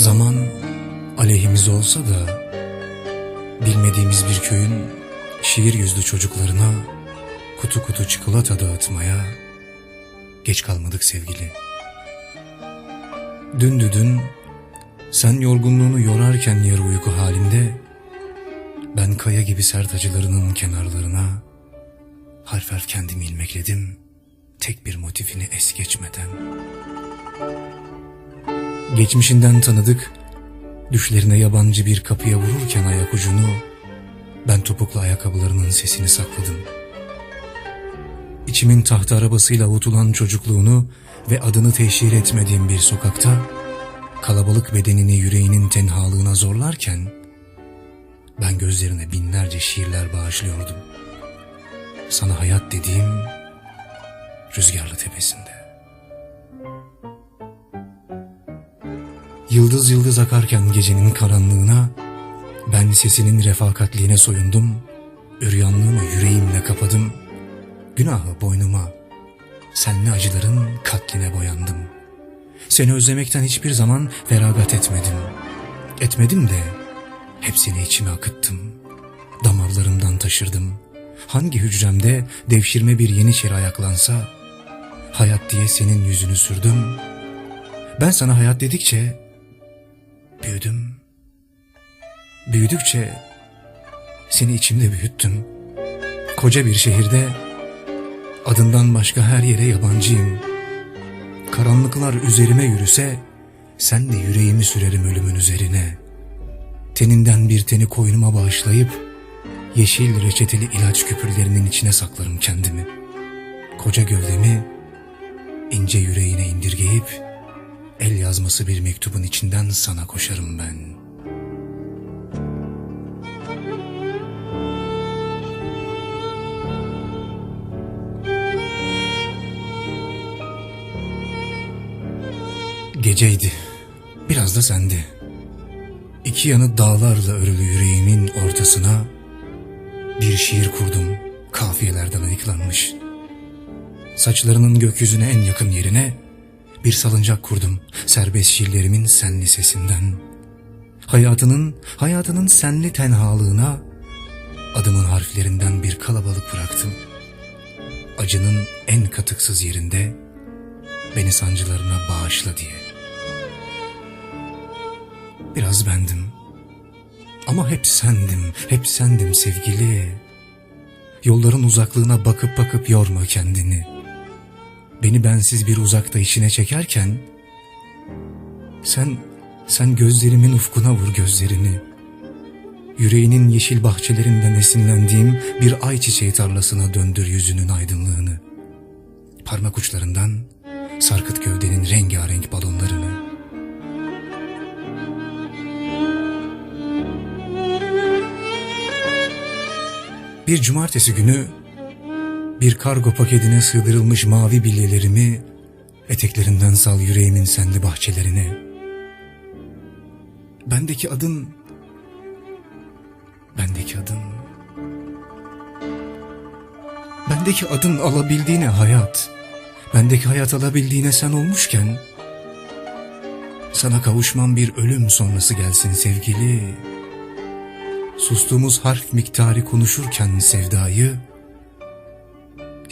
Zaman aleyhimiz olsa da bilmediğimiz bir köyün şiir yüzlü çocuklarına kutu kutu çikolata dağıtmaya geç kalmadık sevgili. Dündü dün sen yorgunluğunu yorarken yarı uyku halinde ben kaya gibi sert acılarının kenarlarına harf harf kendimi ilmekledim tek bir motifini es geçmeden. Geçmişinden tanıdık, düşlerine yabancı bir kapıya vururken ayak ucunu, ben topuklu ayakkabılarının sesini sakladım. İçimin tahta arabasıyla avutulan çocukluğunu ve adını teşhir etmediğim bir sokakta, kalabalık bedenini yüreğinin tenhalığına zorlarken, ben gözlerine binlerce şiirler bağışlıyordum. Sana hayat dediğim rüzgarlı tepesinde. Yıldız yıldız akarken gecenin karanlığına, ben sesinin refakatliğine soyundum, üryanlığımı yüreğimle kapadım, günahı boynuma, senli acıların katline boyandım. Seni özlemekten hiçbir zaman feragat etmedim. Etmedim de hepsini içime akıttım. Damarlarımdan taşırdım. Hangi hücremde devşirme bir yeniçeri ayaklansa, hayat diye senin yüzünü sürdüm. Ben sana hayat dedikçe büyüdüm. Büyüdükçe seni içimde büyüttüm. Koca bir şehirde adından başka her yere yabancıyım. Karanlıklar üzerime yürüse sen de yüreğimi sürerim ölümün üzerine. Teninden bir teni koynuma bağışlayıp yeşil reçeteli ilaç küpürlerinin içine saklarım kendimi. Koca gövdemi ince yüreğine indirgeyip el yazması bir mektubun içinden sana koşarım ben. Geceydi, biraz da sendi. İki yanı dağlarla örülü yüreğimin ortasına bir şiir kurdum, kafiyelerden ayıklanmış. Saçlarının gökyüzüne en yakın yerine bir salıncak kurdum serbest şiirlerimin senli sesinden. Hayatının, hayatının senli tenhalığına adımın harflerinden bir kalabalık bıraktım. Acının en katıksız yerinde beni sancılarına bağışla diye. Biraz bendim. Ama hep sendim, hep sendim sevgili. Yolların uzaklığına bakıp bakıp yorma kendini. Beni bensiz bir uzakta içine çekerken sen sen gözlerimin ufkuna vur gözlerini. Yüreğinin yeşil bahçelerinden esinlendiğim bir ayçiçeği tarlasına döndür yüzünün aydınlığını. Parmak uçlarından sarkıt gövdenin rengarenk balonlarını. Bir cumartesi günü bir kargo paketine sığdırılmış mavi bilyelerimi eteklerinden sal yüreğimin senli bahçelerine. Bendeki adın, bendeki adın, bendeki adın alabildiğine hayat, bendeki hayat alabildiğine sen olmuşken, sana kavuşmam bir ölüm sonrası gelsin sevgili. Sustuğumuz harf miktarı konuşurken sevdayı,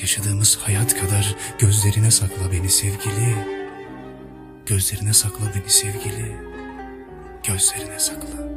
Yaşadığımız hayat kadar gözlerine sakla beni sevgili. Gözlerine sakla beni sevgili. Gözlerine sakla.